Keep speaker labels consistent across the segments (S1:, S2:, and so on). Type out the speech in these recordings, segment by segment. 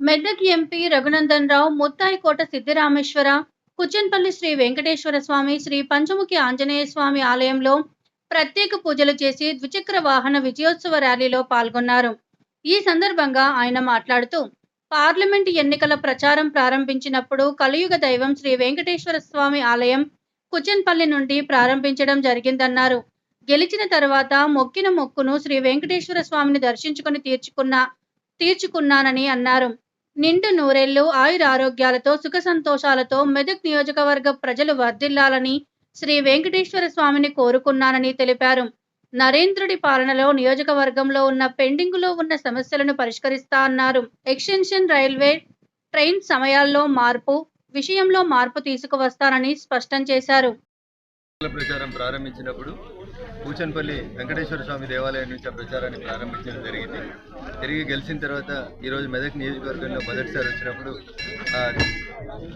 S1: Medak MP Raghunandan Rao Muthayikota Siddirameshwara కుచ్చన్పల్లి Shri Venkateshwara Swami Shri Panchamukhi Anjaneya Swami ఆలయంలో ప్రత్యేక పూజలు చేసి ద్విచక్ర వాహన విజయోత్సవ ర్యాలీలో పాల్గొన్నారు. ఈ సందర్భంగా ఆయన మాట్లాడుతూ పార్లమెంట్ ఎన్నికల ప్రచారం ప్రారంభించినప్పుడు కలియుగ దైవం శ్రీ వెంకటేశ్వర స్వామి ఆలయం కుచెన్పల్లి నుండి ప్రారంభించడం జరిగిందన్నారు. గెలిచిన తర్వాత మొక్కిన మొక్కును శ్రీ వెంకటేశ్వర స్వామిని దర్శించుకుని తీర్చుకున్న తీర్చుకున్నానని అన్నారు. నిండు నూరేళ్ళు ఆయుర ఆరోగ్యాలతో సుఖ సంతోషాలతో మెదక్ నియోజకవర్గ ప్రజలు వర్ధిల్లాలని శ్రీ వెంకటేశ్వర స్వామిని కోరుకున్నానని తెలిపారు. నరేంద్రుడి పాలనలో నియోజకవర్గంలో ఉన్న పెండింగులో ఉన్న సమస్యలను పరిష్కరిస్తా అన్నారు. ఎక్స్టెన్షన్ రైల్వే ట్రైన్ సమయాల్లో మార్పు విషయంలో మార్పు తీసుకువస్తానని స్పష్టం చేశారు.
S2: ప్రచారం ప్రారంభించినప్పుడు పూచన్పల్లి వెంకటేశ్వర స్వామి దేవాలయం నుంచి ఆ ప్రచారాన్ని ప్రారంభించడం జరిగింది. తిరిగి గెలిచిన తర్వాత ఈరోజు మెదక్ నియోజకవర్గంలో మొదటిసారి వచ్చినప్పుడు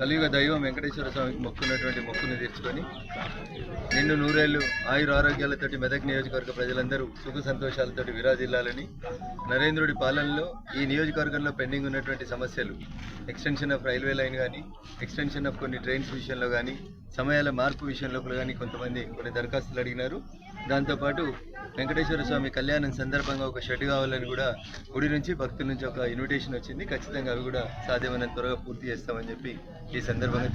S2: కలియుగ దైవం వెంకటేశ్వర స్వామికి మొక్కున్నటువంటి మొక్కును తీర్చుకొని నిన్ను నూరేళ్ళు ఆయుర ఆరోగ్యాలతోటి మెదక్ నియోజకవర్గ ప్రజలందరూ సుఖ సంతోషాలతోటి విరాజిల్లాలని నరేంద్రుడి పాలనలో ఈ నియోజకవర్గంలో పెండింగ్ ఉన్నటువంటి సమస్యలు ఎక్స్టెన్షన్ ఆఫ్ రైల్వే లైన్ కానీ ఎక్స్టెన్షన్ ఆఫ్ కొన్ని ట్రైన్స్ విషయంలో కానీ సమయాల మార్పు విషయంలో కానీ కొంతమంది కొన్ని దరఖాస్తులు అడిగినారు. దాంతోపాటు వెంకటేశ్వర స్వామి కళ్యాణం సందర్భంగా ఒక షెడ్ కావాలని కూడా గుడి నుంచి భక్తుల నుంచి ఒక ఇన్విటేషన్ వచ్చింది. ఖచ్చితంగా అవి కూడా సాధ్యమైనంత త్వరగా పూర్తి చేస్తామని చెప్పి ఈ సందర్భంగా